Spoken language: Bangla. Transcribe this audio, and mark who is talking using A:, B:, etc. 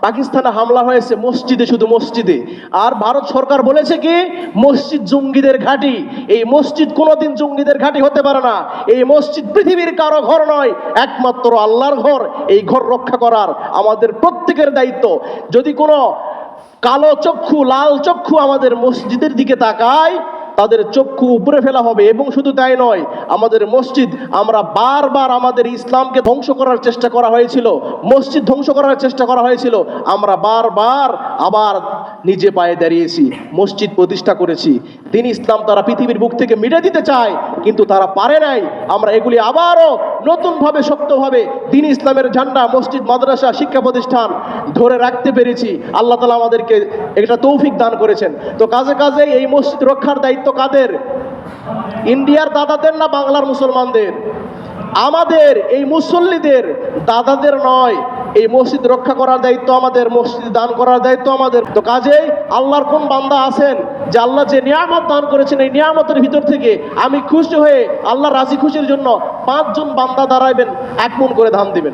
A: পাকিস্তানে হামলা হয়েছে মসজিদে, শুধু মসজিদে। আর ভারত সরকার বলেছে কি, মসজিদ জঙ্গিদের ঘাঁটি। এই মসজিদ কোনোদিন জঙ্গিদের ঘাঁটি হতে পারে না। এই মসজিদ পৃথিবীর কারও ঘর নয়, একমাত্র আল্লাহর ঘর। এই ঘর রক্ষা করার আমাদের প্রত্যেকের দায়িত্ব। যদি কোনো কালো চক্ষু, লাল চক্ষু আমাদের মসজিদের দিকে তাকায়, তাদের চক্ষু উপরে ফেলা হবে। এবং শুধু তাই নয় আমাদের মসজিদ, আমরা বারবার আমাদের ইসলামকে ধ্বংস করার চেষ্টা করা হয়েছিল, মসজিদ ধ্বংস করার চেষ্টা করা হয়েছিল, আমরা বারবার আবার নিজে পায়ে দাঁড়িয়েছি, মসজিদ প্রতিষ্ঠা করেছি। দিন ইসলাম তারা পৃথিবীর বুক থেকে মিটে দিতে চায়, কিন্তু তারা পারে নাই। আমরা এগুলি আবারও নতুনভাবে, শক্তভাবে দিন ইসলামের ঝান্ডা, মসজিদ, মাদ্রাসা, শিক্ষা প্রতিষ্ঠান ধরে রাখতে পেরেছি। আল্লাহ তালা আমাদেরকে একটা তৌফিক দান করেছেন। তো কাজে কাজে এই মসজিদ রক্ষার দায়িত্ব কাদের? ইন্ডিয়ার দাদাদের না বাংলার মুসলমানদের? আমাদের, এই মুসল্লিদের দাদাদের নয়। এই মসজিদ রক্ষা করার দায়িত্ব আমাদের, মসজিদ দান করার দায়িত্ব আমাদের। তো কাজেই আল্লাহর কোন বান্দা আছেন যে আল্লাহ যে নিয়ামত দান করেছেন, এই নিয়ামতের ভিতর থেকে আমি খুশি হয়ে আল্লাহ রাজি খুশির জন্য পাঁচজন বান্দা দাঁড়াইবেন, এক মন করে ধান দিবেন।